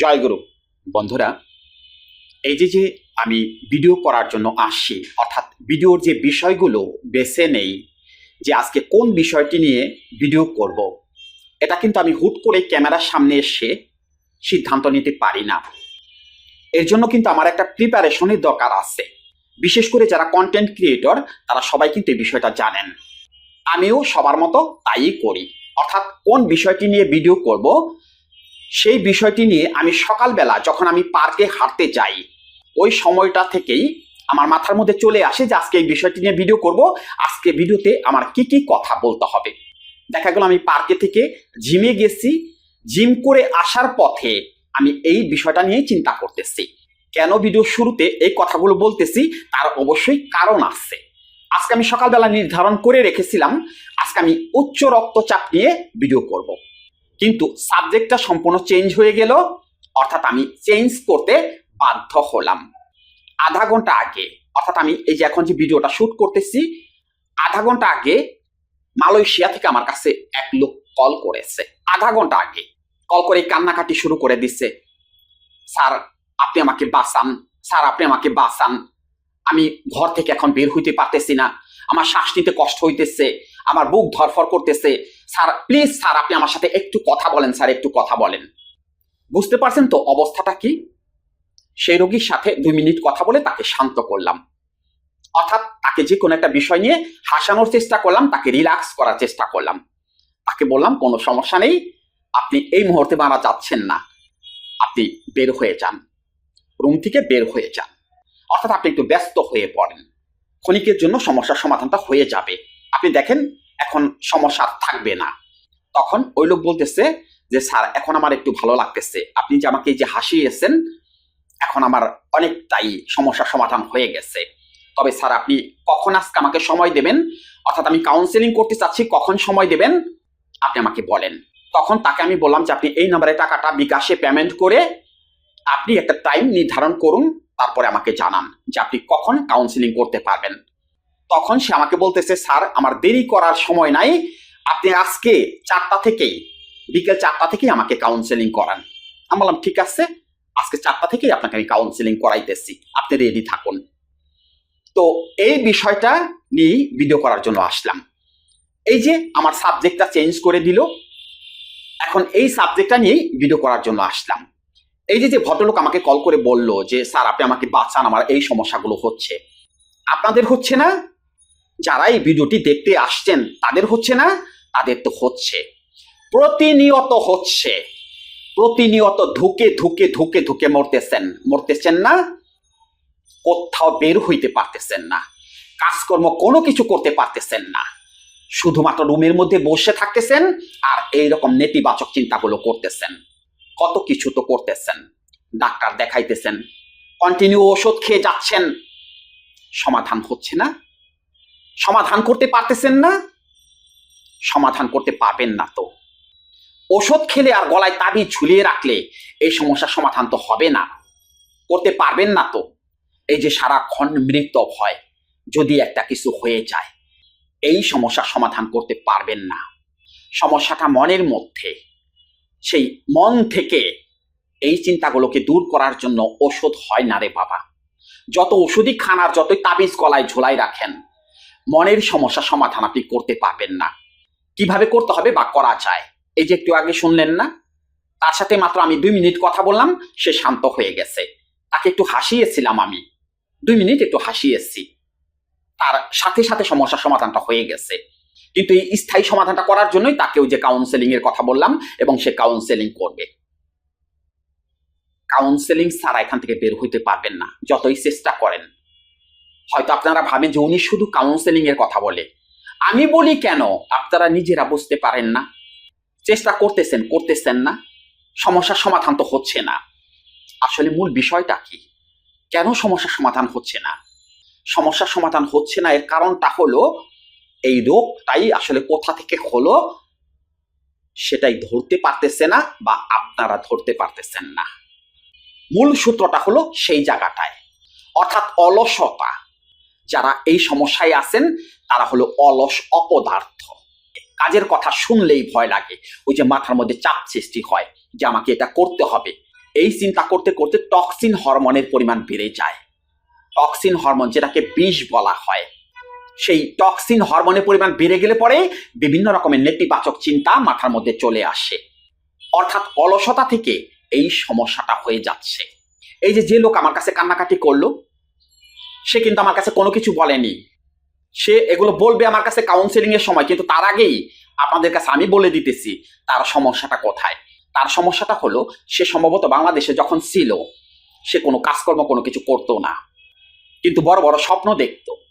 জয়গুরু বন্ধুরা, এই যে যে আমি ভিডিও করার জন্য আসছি, অর্থাৎ ভিডিওর যে বিষয়গুলো বেছে নেই, যে আজকে কোন বিষয়টি নিয়ে ভিডিও করব। এটা কিন্তু আমি হুট করে ক্যামেরার সামনে এসে সিদ্ধান্ত নিতে পারি না। এর জন্য কিন্তু আমার একটা প্রিপারেশনের দরকার আছে। বিশেষ করে যারা কন্টেন্ট ক্রিয়েটর তারা সবাই কিন্তু এই বিষয়টা জানেন। আমিও সবার মতো তাই করি। অর্থাৎ কোন বিষয়টি নিয়ে ভিডিও করব সেই বিষয়টি নিয়ে আমি সকালবেলা যখন আমি পার্কে হাঁটতে যাই, ওই সময়টা থেকেই আমার মাথার মধ্যে চলে আসে যে আজকে এই বিষয়টি নিয়ে ভিডিও করব। আজকে ভিডিওতে আমার কি কি কথা বলতে হবে। দেখা গেল আমি পার্কে থেকে জিমে গেছি। জিম করে আসার পথে আমি এই বিষয়টা নিয়ে চিন্তা করতেছি। কেন ভিডিও শুরুতে এই কথাগুলো বলতেছি? তার অবশ্যই কারণ আছে। আজকে আমি সকালবেলা নির্ধারণ করে রেখেছিলাম, আজকে আমি উচ্চ রক্তচাপ নিয়ে ভিডিও করব। কিন্তু সাবজেক্টটা সম্পূর্ণ চেঞ্জ হয়ে গেল, অর্থাৎ আমি চেঞ্জ করতে বাধ্য হলাম। আধা ঘণ্টা আগে, অর্থাৎ আমি এই যে এখন যে ভিডিওটা শুট করতেছি, আধা ঘণ্টা আগে মালয়েশিয়া থেকে আমার কাছে এক লোক কল করেছে। আধা ঘণ্টা আগে কল করে কান্নাকাটি শুরু করে দিচ্ছে স্যার, আপনি আমাকে বাঁচান। স্যার, আপনি আমাকে বাঁচান। আমি ঘর থেকে এখন বের হইতে পারতেছি না। আমার শ্বাস নিতে কষ্ট হইতেছে। আমার বুক ধরফর করতেছে। স্যার, প্লিজ স্যার, আপনি আমার সাথে একটু কথা বলেন, স্যার, একটু কথা বলেন। বুঝতে পারছেন তো অবস্থাটা কি? সেই রোগীর সাথে দুই মিনিট কথা বলে তাকে শান্ত করলাম। অর্থাৎ তাকে যে কোনো একটা বিষয় নিয়ে হাসানোর চেষ্টা করলাম, তাকে রিল্যাক্স করার চেষ্টা করলাম। তাকে বললাম, কোনো সমস্যা নেই। আপনি এই মুহূর্তে মারা যাচ্ছেন না। আপনি বের হয়ে যান। রুম থেকে বের হয়ে যান। অর্থাৎ আপনি একটু ব্যস্ত হয়ে পড়েন। ক্ষণিকের জন্য সমস্যার সমাধানটা হয়ে যাবে। আপনি দেখেন, এখন সমস্যা থাকবে না। তখন ওই লোক বলতেছে যে, স্যার, এখন আমার একটু ভালো লাগতেছে। আপনি যে আমাকে যে হাসিয়েছেন, এখন আমার অনেকটাই সমস্যার সমাধান হয়ে গেছে। তবে স্যার, আপনি কখন আজকে আমাকে সময় দেবেন? অর্থাৎ আমি কাউন্সেলিং করতে চাচ্ছি, কখন সময় দেবেন? আপনি আমাকে বলেন। তখন তাকে আমি বললাম যে, আপনি এই নাম্বারে টাকাটা বিকাশে পেমেন্ট করে আপনি একটা টাইম নির্ধারণ করুন। তারপরে আমাকে জানান যে আপনি কখন কাউন্সিলিং করতে পারবেন। তখন সে আমাকে বলতেছে, স্যার, আমার দেরি করার সময় নাই। আপনি আজকে চারটা থেকেই বিকেল চারটা থেকেই আমাকে কাউন্সেলিং করান। আমি বললাম, ঠিক আছে, আজকে চারটা থেকেই আপনাকে আমি কাউন্সেলিং করাইতেছি। আপনি রেডি থাকুন। তো এই বিষয়টা নিয়ে ভিডিও করার জন্য আসলাম। এই যে আমার সাবজেক্টটা চেঞ্জ করে দিল, এখন এই সাবজেক্টটা নিয়েই ভিডিও করার জন্য আসলাম। এই যে যে ভদ্রলোক আমাকে কল করে বলল যে, স্যার, আপনি আমাকে বাঁচান, আমার এই সমস্যাগুলো হচ্ছে। আপনাদের হচ্ছে না? যারা এই ভিডিওটি দেখতে আসছেন, তাদের হচ্ছে না? তাদের তো হচ্ছে। প্রতিনিয়ত হচ্ছে। প্রতিনিয়ত ধুকে ধুকে ধুকে ধুকে মরতেছেন। মরতেছেন না? কোথাও বের হইতে পারতেছেন না। কাজকর্ম কোনো কিছু করতে পারতেছেন না। শুধুমাত্র রুমের মধ্যে বসে থাকতেছেন আর এই রকম নেতিবাচক চিন্তাগুলো করতেছেন। কত কিছু তো করতেছেন, ডাক্তার দেখাইতেছেন কন্টিনিউ ওষুধ খেয়ে যাচ্ছেন। সমাধান হচ্ছে না। সমাধান করতে পারতেছেন না। সমাধান করতে পারবেন না তো। ওষুধ খেলে আর গলায় তাবি ঝুলিয়ে রাখলে এই সমস্যার সমাধান তো হবে না। করতে পারবেন না তো। এই যে সারাক্ষণ মৃত হয় যদি একটা কিছু হয়ে যায়, এই সমস্যার সমাধান করতে পারবেন না। সমস্যাটা মনের মধ্যে। সেই মন থেকে এই চিন্তাগুলোকে দূর করার জন্য ওষুধ হয় না রে বাবা। যত ওষুধই খান আর যতই তাবিজ গলায় ঝোলাই রাখেন, মনের সমস্যা সমাধান আপনি করতে পারবেন না। কীভাবে করতে হবে বা করা যায়? এই যে একটু আগে শুনলেন না? তার সাথে মাত্র আমি দুই মিনিট কথা বললাম, সে শান্ত হয়ে গেছে। তাকে একটু হাসিয়েছিলাম আমি। দুই মিনিট একটু হাসিয়েছি। তার সাথে সাথে সমস্যার সমাধানটা হয়ে গেছে। কিন্তু এই স্থায়ী সমাধানটা করার জন্যই তাকে ওই যে কাউন্সেলিং এর কথা বললাম এবং সে কাউন্সেলিং করবে। কাউন্সেলিং ছাড়া এখান থেকে বের হইতে পারবেন না, যতই চেষ্টা করেন। হয়তো আপনারা ভাবেন যে উনি শুধু কাউন্সেলিং এর কথা বলে। আমি বলি কেন? আপনারা নিজেরা বুঝতে পারেন না। চেষ্টা করতেছেন করতেছেন না। সমস্যার সমাধান তো হচ্ছে না। আসলে মূল বিষয়টা কি? কেন সমস্যার সমাধান হচ্ছে না? সমস্যার সমাধান হচ্ছে না এর কারণটা হলো এই রোগটাই আসলে কোথা থেকে হলো সেটাই ধরতে পারতেছে না বা আপনারা ধরতে পারতেছেন না। মূল সূত্রটা হলো সেই জায়গাটায়। অর্থাৎ অলসতা। যারা এই সমস্যায় আছেন, তারা হলো অলস অপদার্থ। কাজের কথা শুনলেই ভয় লাগে। ওই যে মাথার মধ্যে চাপ সৃষ্টি হয় যে আমাকে এটা করতে হবে। এই চিন্তা করতে করতে টক্সিন হরমোনের পরিমাণ বেড়ে যায়। টক্সিন হরমোন যেটাকে বিষ বলা হয়। সেই টক্সিন হরমোনের পরিমাণ বেড়ে গেলে পরে বিভিন্ন রকমের নেতিবাচক চিন্তা মাথার মধ্যে চলে আসে। অর্থাৎ অলসতা থেকে এই সমস্যাটা হয়ে যাচ্ছে। এই যে যে লোক আমার কাছে কান্নাকাটি করল, সে কিন্তু আমার কাছে কোনো কিছু বলেনি। সে এগুলো বলবে আমার কাছে কাউন্সেলিং এর সময়, কিন্তু তার আগেই আপনাদের কাছে আমি বলে দিতেছি তার সমস্যাটা কোথায়। তার সমস্যাটা হলো, সে সম্ভবত বাংলাদেশে যখন ছিল, সে কোনো কাজকর্ম কোনো কিছু করতো না। কিন্তু বড় বড় স্বপ্ন দেখতো।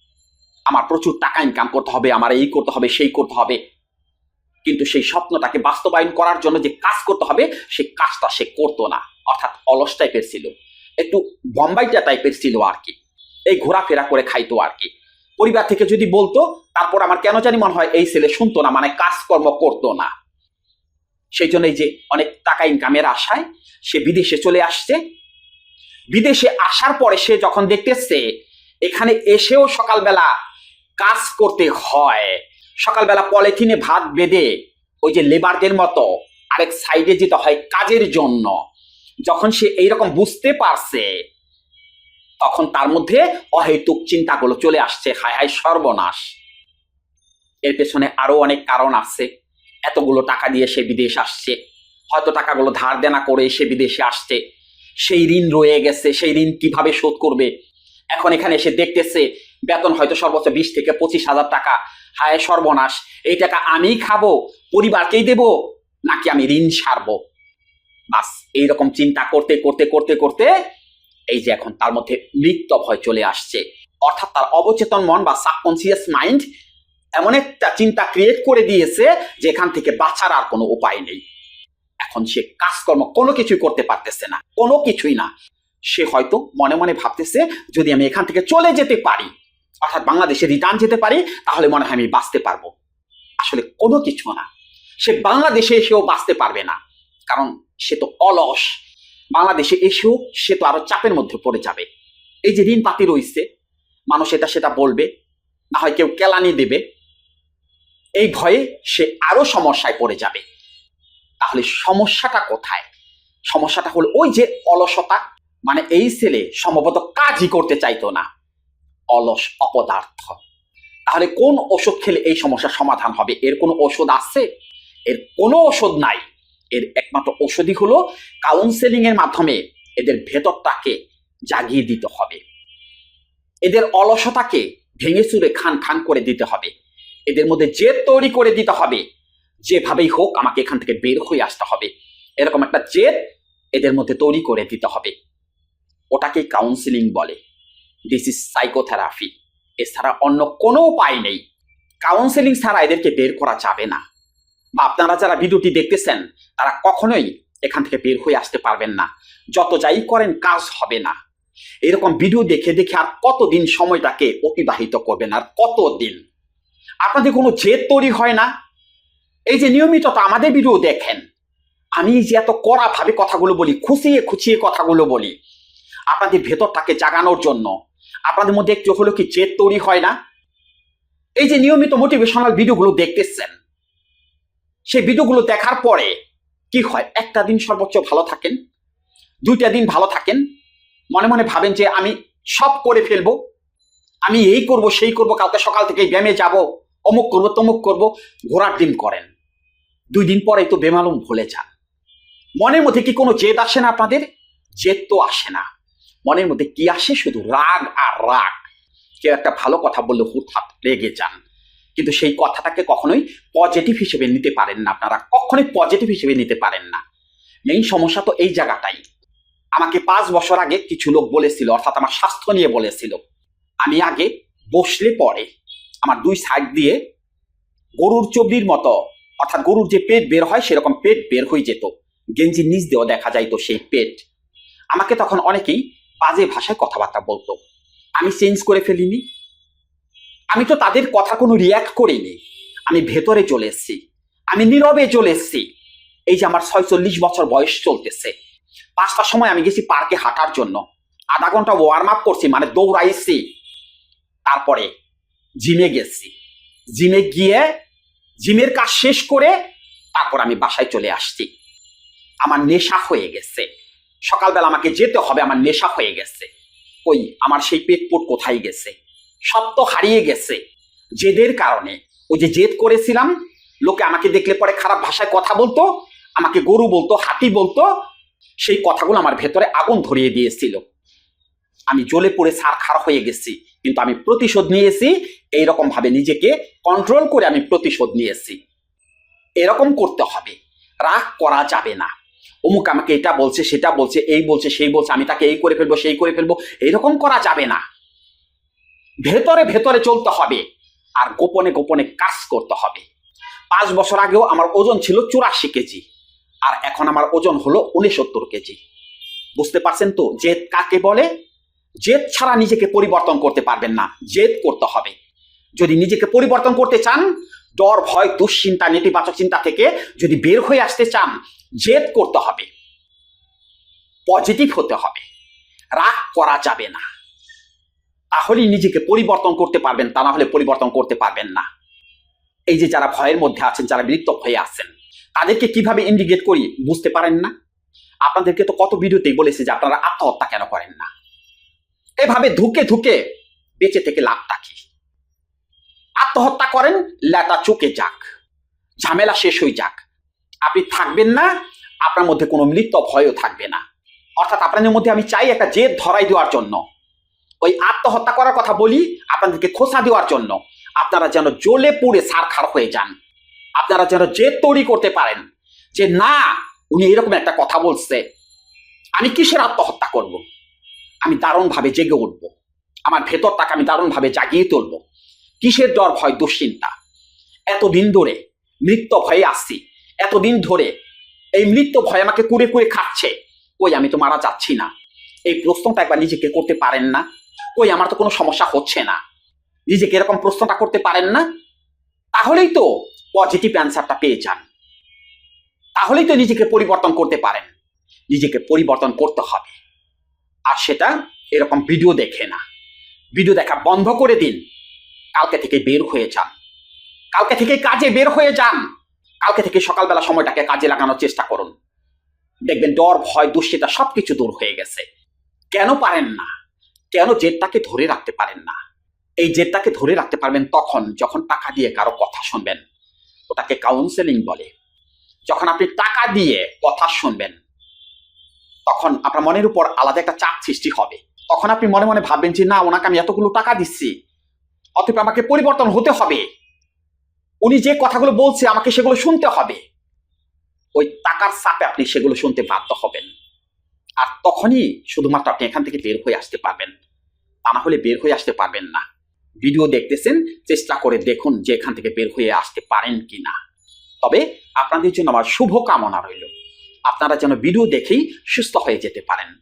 আমার প্রচুর টাকা ইনকাম করতে হবে, আমার এই করতে হবে, সেই করতে হবে। কিন্তু সেই স্বপ্নটাকে বাস্তবায়ন করার জন্য যে কাজ করতে হবে, সেই কাজটা সে করতো না। অর্থাৎ অলস টাইপের ছিল। একটু বম্বাইটা টাইপের ছিল আর কি। এই ঘোরাফেরা করে খাইতো আর কি। পরিবার থেকে যদি বলতো, তারপর আমার কেন জানি মনে হয় এই ছেলে শুনতো না মানে কাজকর্ম করতো না। সেই জন্য এই যে অনেক টাকা ইনকামের আশায় সে বিদেশে চলে আসছে। বিদেশে আসার পরে সে যখন দেখতেছে, এখানে এসেও সকালবেলা কাজ করতে হয়। সকালবেলা পলিথিনে ভাত বেঁধে ওই যে লেবারদের মতো আরেক সাইডে যেতে হয় কাজের জন্য। যখন সে এইরকম বুঝতে পারছে, তখন তার মধ্যে অহেতুক চিন্তাগুলো চলে আসছে। হায় হায়, সর্বনাশ। এর পেছনে আরও অনেক কারণ আছে। এতগুলো টাকা দিয়ে সে বিদেশ আসছে। হয়তো টাকাগুলো ধার দেনা করে সে বিদেশে আসছে। সেই ঋণ রয়ে গেছে। সেই ঋণ কীভাবে শোধ করবে? এখন এখানে এসে দেখতেছে বেতন হয়তো সর্বোচ্চ বিশ থেকে পঁচিশ হাজার টাকা। হায় সর্বনাশ, এই টাকা আমিই খাব, পরিবারকেই দেব, নাকি আমি ঋণ সারবো? বাস, এইরকম চিন্তা করতে করতে করতে করতে এই যে এখন তার মধ্যে মৃত্য ভয় চলে আসছে। অর্থাৎ তার অবচেতন মন বা সাবকনসিয়াস মাইন্ড এমন একটা চিন্তা ক্রিয়েট করে দিয়েছে যে এখান থেকে বাঁচার আর কোনো উপায় নেই। এখন সে কাজকর্ম কোনো কিছুই করতে পারতেছে না, কোনো কিছুই না। সে হয়তো মনে মনে ভাবতেছে, যদি আমি এখান থেকে চলে যেতে পারি, অর্থাৎ বাংলাদেশে রিটার্ন যেতে পারি, তাহলে মনে হয় আমি বাঁচতে পারব। আসলে কোনো কিছু না। সে বাংলাদেশে এসেও বাঁচতে পারবে না। কারণ সে তো অলস। বাংলাদেশে এসেও সে তো আরও চাপের মধ্যে পড়ে যাবে। এই যে ঋণ পাতি রয়েছে, মানুষ এটা সেটা বলবে, না হয় কেউ কেলানি দেবে। এই ভয়ে সে আরও সমস্যায় পড়ে যাবে। তাহলে সমস্যাটা কোথায়? সমস্যাটা হলো ওই যে অলসতা মানে এই ছেলে সম্ভবত কাজই করতে চাইতো না। অলস, অপদার্থ। তাহলে কোন ওষুধ খেলে এই সমস্যার সমাধান হবে? এর কোনো ওষুধ আছে? এর কোনো ওষুধ নাই। এর একমাত্র ওষুধই হলো কাউন্সেলিং এর মাধ্যমে এদের ভেতরটাকে জাগিয়ে দিতে হবে। এদের অলসতাকে ভেঙে চুরে খান খান করে দিতে হবে। এদের মধ্যে জেদ তৈরি করে দিতে হবে। যেভাবেই হোক আমাকে এখান থেকে বের হয়ে আসতে হবে। এরকম একটা জেদ এদের মধ্যে তৈরি করে দিতে হবে। ওটাকে কাউন্সিলিং বলে। দিস ইজ সাইকোথেরাপি এছাড়া অন্য কোনো উপায় নেই। কাউন্সেলিং ছাড়া এদেরকে বের করা যাবে না। বা আপনারা যারা ভিডিওটি দেখতেছেন, তারা কখনোই এখান থেকে বের হয়ে আসতে পারবেন না। যত যাই করেন, কাজ হবে না। এরকম ভিডিও দেখে দেখে আর কতদিন সময়টাকে অতিবাহিত করবেন, আর কতদিন? আপনাদের কোনো জেদ তৈরি হয় না? এই যে নিয়মিত তো আমাদের ভিডিও দেখেন। আমি যে এত কড়া ভাবে কথাগুলো বলি খুশিয়ে খুশিয়ে কথাগুলো বলি আপনাদের ভেতরটাকে জাগানোর জন্য। আপনাদের মধ্যে একটু হলো কি জেদ তৈরি হয় না? এই যে নিয়মিত মোটিভেশনাল ভিডিওগুলো দেখতেছেন, সেই ভিডিওগুলো দেখার পরে কি হয়? একটা দিন সর্বোচ্চ ভালো থাকেন, দুইটা দিন ভালো থাকেন, মনে মনে ভাবেন যে আমি সব করে ফেলব, আমি এই করব, সেই করব, কালকে সকাল থেকে ব্যায়ামে যাব, অমুক করব, তমুক করব, ঘোরার ডিম করেন। দুই দিন পরে তো বেমালুম ভুলে যান। মনের মধ্যে কি কোনো জেদ আসে না আপনাদের? জেদ তো আসে না। মনের মধ্যে কি আসে? শুধু রাগ আর রাগ। কেউ একটা ভালো কথা বললে হুটহাট রেগে যান। কিন্তু সেই কথাটাকে কখনোই পজিটিভ হিসেবে নিতে পারেন না আপনারা। কখনোই পজিটিভ হিসেবে নিতে পারেন না। মেইন সমস্যা তো এই জায়গাটাই। আমাকে পাঁচ বছর আগে কিছু লোক বলেছিল, অর্থাৎ আমার স্বাস্থ্য নিয়ে বলেছিল, আমি আগে বসলে পরে আমার দুই সাইড দিয়ে গরুর চবরির মতো, অর্থাৎ গরুর যে পেট বের হয় সেরকম পেট বের হয়ে যেত। গেঞ্জির নিচ দিয়েও দেখা যাইতো সেই পেট। আমাকে তখন অনেকেই বাজে ভাষায় কথাবার্তা বলতো। আমি চেঞ্জ করে ফেলিনি। আমি তো তাদের কথা কোনো রিয়াক্ট করিনি। আমি ভেতরে চলে এসেছি। আমি নীরবে চলে এসেছি। এই যে আমার ছয়চল্লিশ বছর বয়স চলতেছে। পাঁচটার সময় আমি গেছি পার্কে হাঁটার জন্য। আধা ঘণ্টা ওয়ার্ম আপ করছি মানে দৌড়াইছি। তারপরে জিমে গেছি। জিমে গিয়ে জিমের কাজ শেষ করে তারপর আমি বাসায় চলে আসছি। আমার নেশা হয়ে গেছে। সকালবেলা আমাকে যেতে হবে, আমার নেশা হয়ে গেছে। কই, আমার সেই পেটপুট কোথায় গেছে? সব তো হারিয়ে গেছে। জেদের কারণে। ওই যে জেদ করেছিলাম, লোকে আমাকে দেখলে পরে খারাপ ভাষায় কথা বলতো, আমাকে গরু বলতো, হাতি বলতো, সেই কথাগুলো আমার ভেতরে আগুন ধরিয়ে দিয়েছিল। আমি জ্বলে পড়ে সারখার হয়ে গেছি, কিন্তু আমি প্রতিশোধ নিয়েছি, এইরকম ভাবে নিজেকে কন্ট্রোল করে আমি প্রতিশোধ নিয়েছি। এরকম করতে হবে। রাগ করা যাবে না। অমুক আমাকে এটা বলছে, সেটা বলছে, এই বলছে, সেই বলছে, আমি তাকে এই করে ফেলব, সেই করে ফেলব, এরকম করা যাবে না। ভেতরে ভেতরে চলতে হবে আর গোপনে গোপনে কাজ করতে হবে। পাঁচ বছর আগেও আমার ওজন ছিল চুরাশি কেজি আর এখন আমার ওজন হলো উনসত্তর কেজি। বুঝতে পারছেন তো? জেদ কাকে বলে? জেদ ছাড়া নিজেকে পরিবর্তন করতে পারবেন না। জেদ করতে হবে। যদি নিজেকে পরিবর্তন করতে চান ডর, ভয়, দুশ্চিন্তা, নেতিবাচক চিন্তা থেকে যদি বের হয়ে আসতে চান, জেদ করতে হবে। পজিটিভ হতে হবে। রাগ করা যাবে না। তাহলেই নিজেকে পরিবর্তন করতে পারবেন, তা না হলে পরিবর্তন করতে পারবেন না। এই যে যারা ভয়ের মধ্যে আছেন, যারা বিরক্ত হয়ে আছেন, তাদেরকে কীভাবে ইন্ডিকেট করি, বুঝতে পারেন না? আপনাদেরকে তো কত ভিডিওতেই বলেছে যে আপনারা আত্মহত্যা কেন করেন না? এভাবে ধুকে ধুকে বেঁচে থেকে লাভটা কি? আত্মহত্যা করেন, লেটা চুকে যাক। ঝামেলা শেষ হয়ে যাক। আপনি থাকবেন না, আপনার মধ্যে কোনো মৃত্যু ভয়ও থাকবে না। অর্থাৎ আপনাদের মধ্যে আমি চাই একটা জেদ ধরাই দেওয়ার জন্য। ওই আত্মহত্যা করার কথা বলি আপনাদেরকে খোসা দেওয়ার জন্য। আপনারা যেন জ্বলে পুড়ে সারখার হয়ে যান। আপনারা যেন জেদ তৈরি করতে পারেন যে, না, উনি এরকম একটা কথা বলছে। আমি কিসের আত্মহত্যা করব? আমি দারুণভাবে জেগে উঠব। আমার ভেতরটাকে আমি দারুণভাবে জাগিয়ে তুলব। কিসের ডর ভয় দুশ্চিন্তা? এতদিন ধরে মৃত্যু ভয়ে আসছি এতদিন ধরে এই মৃত্যু ভয় আমাকে কুড়ে কুড়ে খাচ্ছে। কই, আমি তো মারা যাচ্ছি না। এই প্রশ্নটা একবার নিজেকে করতে পারেন না। কই, আমার তো কোনো সমস্যা হচ্ছে না। নিজেকে এরকম প্রশ্নটা করতে পারেন না? তাহলেই তো পজিটিভ অ্যান্সারটা পেয়ে যান। তাহলেই তো নিজেকে পরিবর্তন করতে পারেন। নিজেকে পরিবর্তন করতে হবে। আর সেটা এরকম ভিডিও দেখে না। ভিডিও দেখা বন্ধ করে দিন। কালকে থেকে বের হয়ে যান। কালকে থেকে কাজে বের হয়ে যান। কালকে থেকে সকালবেলা সময়টাকে কাজে লাগানোর চেষ্টা করুন। দেখবেন ডর, ভয়, দুশ্চিন্তা সবকিছু দূর হয়ে গেছে। কেন পারেন না? কেন জেদটাকে ধরে রাখতে পারেন না? এই জেদটাকে ধরে রাখতে পারবেন তখন যখন টাকা দিয়ে কারও কথা শুনবেন। ওটাকে কাউন্সেলিং বলে। যখন আপনি টাকা দিয়ে কথা শুনবেন, তখন আপনার মনের উপর আলাদা একটা চাপ সৃষ্টি হবে। তখন আপনি মনে মনে ভাববেন যে, না, ওনাকে আমি এতগুলো টাকা দিচ্ছি। অতএব আমাকে পরিবর্তন হতে হবে। উনি যে কথাগুলো বলছে, আমাকে সেগুলো শুনতে হবে। ওই টাকার চাপে আপনি সেগুলো শুনতে বাধ্য হবেন। আর তখনই শুধুমাত্র আপনি এখান থেকে বের হয়ে আসতে পারবেন। তা না হলে বের হয়ে আসতে পারবেন না। ভিডিও দেখতেছেন, চেষ্টা করে দেখুন যে এখান থেকে বের হয়ে আসতে পারেন কি না তবে আপনাদের জন্য আমার শুভ কামনা রইল। আপনারা যেন ভিডিও দেখেই সুস্থ হয়ে যেতে পারেন।